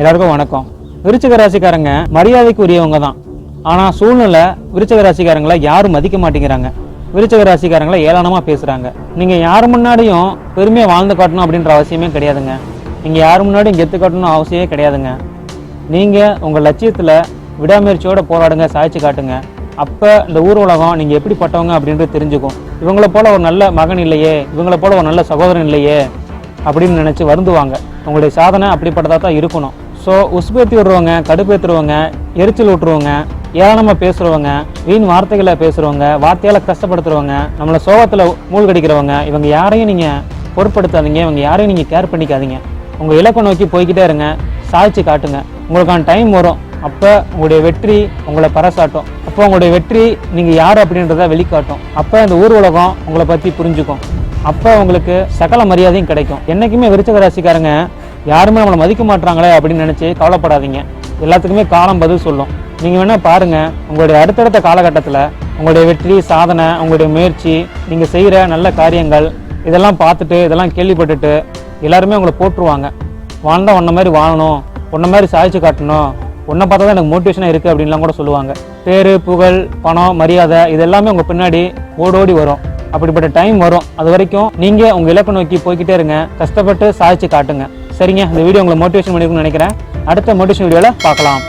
எல்லாருக்கும் வணக்கம். விருச்சிக ராசிக்காரங்க மரியாதைக்கு உரியவங்க தான். ஆனால் சூழ்நிலை விருச்சிக ராசிக்காரங்களை யாரும் மதிக்க மாட்டேங்கிறாங்க. விருச்சிக ராசிக்காரங்களை ஏளனமாக பேசுகிறாங்க நீங்கள் யார் முன்னாடியும் பெருமையாக வாழ்ந்து காட்டணும் அப்படின்ற அவசியமே கிடையாதுங்க. நீங்கள் யார் முன்னாடியும் கெத்து காட்டணும் அவசியமே கிடையாதுங்க. நீங்கள் உங்கள் லட்சியத்தில் விடாமுயற்சியோடு போராடுங்க சாய்ச்சி காட்டுங்க. அப்போ இந்த ஊர் உலகம் நீங்கள் எப்படிப்பட்டவங்க அப்படின்றது தெரிஞ்சுக்கும். இவங்கள போல ஒரு நல்ல மகன் இல்லையே இவங்கள போல ஒரு நல்ல சகோதரன் இல்லையே அப்படின்னு நினச்சி வருந்துவாங்க. உங்களுடைய சாதனை அப்படிப்பட்டதாக தான் இருக்கணும். ஸோ உஸ்பேத்தி விடுறவங்க கடுப்பேற்றுறவங்க எரிச்சல் விட்டுருவங்க ஏளனமாக பேசுகிறவங்க வீண் வார்த்தைகளை பேசுகிறவங்க வார்த்தையால் கஷ்டப்படுத்துறவங்க நம்மளை சோகத்தில் மூழ்கடிக்கிறவங்க இவங்க யாரையும் நீங்கள் பொருட்படுத்தாதீங்க இவங்க யாரையும் நீங்கள் கேர் பண்ணிக்காதீங்க. உங்கள் இலக்கை நோக்கி போய்கிட்டே இருங்க சாதிச்சு காட்டுங்க. உங்களுக்கான டைம் வரும். அப்போ உங்களுடைய வெற்றி உங்களை பறைசாட்டும். அப்போ உங்களுடைய வெற்றி நீங்கள் யார் அப்படின்றத வெளிக்காட்டும். அப்போ இந்த ஊர் உலகம் உங்களை பற்றி புரிஞ்சுக்கும். அப்போ உங்களுக்கு சகல மரியாதையும் கிடைக்கும். என்றைக்குமே விருச்சக ராசிக்காரங்க யாருமே நம்மளை மதிக்க மாட்டாங்களே அப்படின்னு நினச்சி கவலைப்படாதீங்க. எல்லாத்துக்குமே காலம் பதில் சொல்லும். நீங்கள் வேணால் பாருங்கள் உங்களுடைய அடுத்தடுத்த காலகட்டத்தில் உங்களுடைய வெற்றி சாதனை உங்களுடைய முயற்சி நீங்கள் செய்கிற நல்ல காரியங்கள் இதெல்லாம் பார்த்துட்டு இதெல்லாம் கேள்விப்பட்டுட்டு எல்லாருமே உங்களை போட்டுருவாங்க வாழ்ந்தால் உன்ன மாதிரி வாழணும் உன்ன மாதிரி சாதிச்சு காட்டணும் உன்னை பார்த்தா தான் எனக்கு மோட்டிவேஷனாக இருக்குது அப்படின்லாம் கூட சொல்லுவாங்க. பேர் புகழ் பணம் மரியாதை இது எல்லாமே உங்கள் பின்னாடி ஓடோடி வரும். அப்படிப்பட்ட டைம் வரும். அது வரைக்கும் நீங்கள் உங்கள் இலக்கை நோக்கி போய்கிட்டே இருங்க. கஷ்டப்பட்டு சாதிச்சு காட்டுங்க. சரிங்க? இந்த வீடியோ உங்களை மோட்டிவேஷன் பண்ணிருக்கும்னு நினைக்கிறேன். அடுத்த மோட்டிவேஷன் வீடியோவில் பார்க்கலாம்.